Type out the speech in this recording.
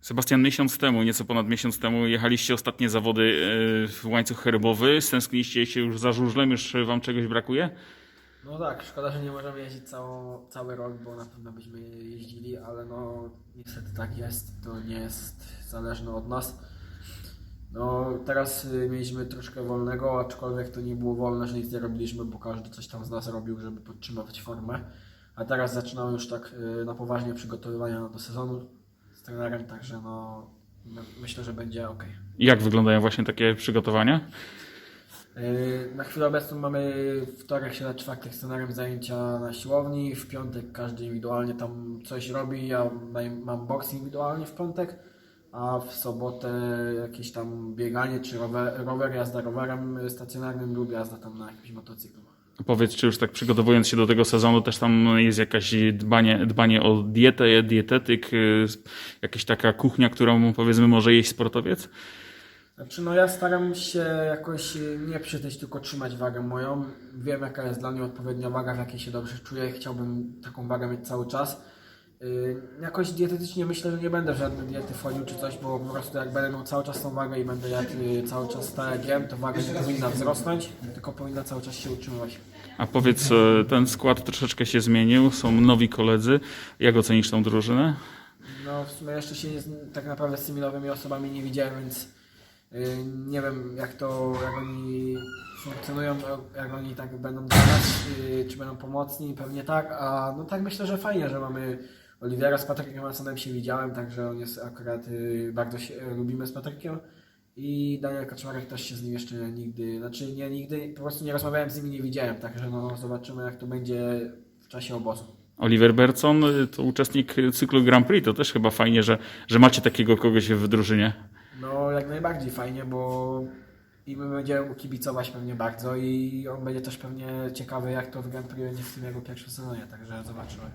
Sebastian, miesiąc temu, nieco ponad miesiąc temu, jechaliście ostatnie zawody e, w łańcuch herbowy. Stęskniliście się już za żużlem, już wam czegoś brakuje? No tak, szkoda, że nie możemy jeździć całą, cały rok, bo na pewno byśmy jeździli, ale no niestety tak jest, to nie jest zależne od nas. No teraz y, mieliśmy troszkę wolnego, aczkolwiek to nie było wolne, że nic nie robiliśmy, bo każdy coś tam z nas robił, żeby podtrzymywać formę. A teraz zaczynamy już tak y, na poważnie przygotowywania do sezonu z trenerem, także no my- myślę, że będzie ok. Jak wyglądają właśnie takie przygotowania? Yy, Na chwilę obecną mamy wtorek, środa, czwartek z trenerem zajęcia na siłowni. W piątek każdy indywidualnie tam coś robi. Ja mam boks indywidualnie w piątek, a w sobotę jakieś tam bieganie czy rower, rower jazda rowerem stacjonarnym lub jazda tam na jakimś motocyklu. Powiedz, czy już tak przygotowując się do tego sezonu, też tam jest jakaś dbanie, dbanie o dietę, dietetyk, y, jakaś taka kuchnia, którą powiedzmy może jeść sportowiec? Znaczy, no ja staram się jakoś nie przytyć, tylko trzymać wagę moją. Wiem, jaka jest dla mnie odpowiednia waga, w jakiej się dobrze czuję chciałbym taką wagę mieć cały czas. Y, Jakoś dietetycznie myślę, że nie będę w żadne diety wchodził czy coś, bo po prostu jak będę miał cały czas tą wagę i będę jadł y, cały czas tak jem, to waga nie powinna wzrosnąć, tylko powinna cały czas się utrzymywać. A powiedz, e, ten skład troszeczkę się zmienił, są nowi koledzy. Jak ocenisz tą drużynę? No w sumie jeszcze się nie, tak naprawdę z tymi nowymi osobami nie widziałem, więc y, nie wiem jak to, jak oni funkcjonują, jak oni tak będą dla nas, y, czy będą pomocni, pewnie tak, a no tak myślę, że fajnie, że mamy Oliwiera z Patrykiem Masonem się widziałem, także on jest akurat, y, bardzo się y, lubimy z Patrykiem i Daniel Kaczmarek też się z nim jeszcze nigdy, znaczy nie nigdy, po prostu nie rozmawiałem z nimi, nie widziałem, także no zobaczymy jak to będzie w czasie obozu. Oliver Berson y, to uczestnik cyklu Grand Prix, to też chyba fajnie, że, że macie takiego kogoś w drużynie. No, jak najbardziej fajnie, bo i my będziemy mu kibicować pewnie bardzo i on będzie też pewnie ciekawy, jak to w Grand Prix będzie w tym jego pierwszym sezonie, także zobaczymy.